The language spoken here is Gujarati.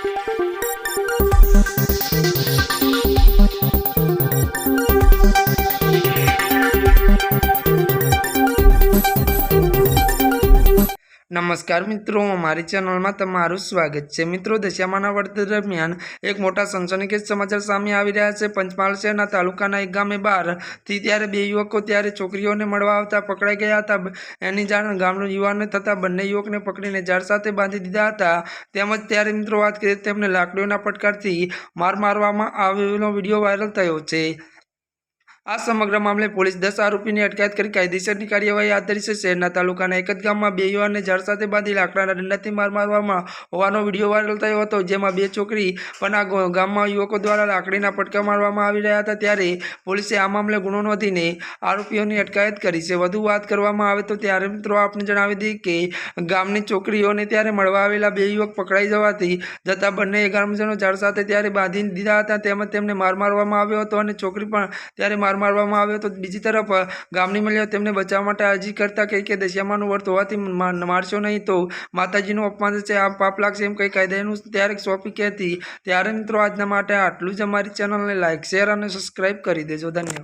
Thank you. નમસ્કાર મિત્રો, મારી ચેનલમાં તમારું સ્વાગત છે. મિત્રો દશામાના વર્ત દરમિયાન એક મોટા સનસનીખેજ સમાચાર સામે આવી રહ્યા છે. પંચમહાલ શહેરના તાલુકાના એક ગામે બહારથી ત્યારે બે યુવકો ત્યારે છોકરીઓને મળવા આવતા પકડાઈ ગયા હતા. એની જાણ ગામના યુવાનને થતાં બંને યુવકને પકડીને ઝાડ સાથે બાંધી દીધા હતા. તેમજ ત્યારે મિત્રો વાત કરીએ તેમને લાકડીઓના પટકારથી માર મારવામાં આવેલો વીડિયો વાયરલ થયો છે. આ સમગ્ર મામલે પોલીસ દસ આરોપીની અટકાયત કરી કાયદેસરની કાર્યવાહી હાથ ધરી છે. શહેરના તાલુકાના એક જ ગામમાં બે યુવાનને ઝાડ સાથે બાંધી લાકડાના દંડાથી માર મારવામાં હોવાનો વીડિયો વાયરલ થયો હતો, જેમાં બે છોકરી પણ આ ગામમાં યુવકો દ્વારા લાકડીના પટકા મારવામાં આવી રહ્યા હતા. ત્યારે પોલીસે આ મામલે ગુનો નોંધીને આરોપીઓની અટકાયત કરી છે. વધુ વાત કરવામાં આવે તો ત્યારે મિત્રો આપને જણાવી દઈએ કે ગામની છોકરીઓને ત્યારે મળવા આવેલા બે યુવક પકડાઈ જવાથી જતા બંને ગ્રામજનો ઝાડ સાથે ત્યારે બાંધી દીધા હતા. તેમજ તેમને માર મારવામાં આવ્યો હતો અને છોકરી પણ ત્યારે માર મારવામાં આવ્યો હતો બીજી તરફ ગામની મહિલાઓ તેમને બચાવવા માટે અરજી કરતા કહી કે દશિયામાનું વર્ત હોવાથી મારશો નહીં તો માતાજીનું અપમાન છે આ પાપ લાગશે એમ કંઈ કાયદાનું ત્યારે સોંપી કહેતી. ત્યારે મિત્રો, આજના માટે આટલું જ. અમારી ચેનલને લાઇક શેર અને સબસ્ક્રાઈબ કરી દેજો. ધન્યવાદ.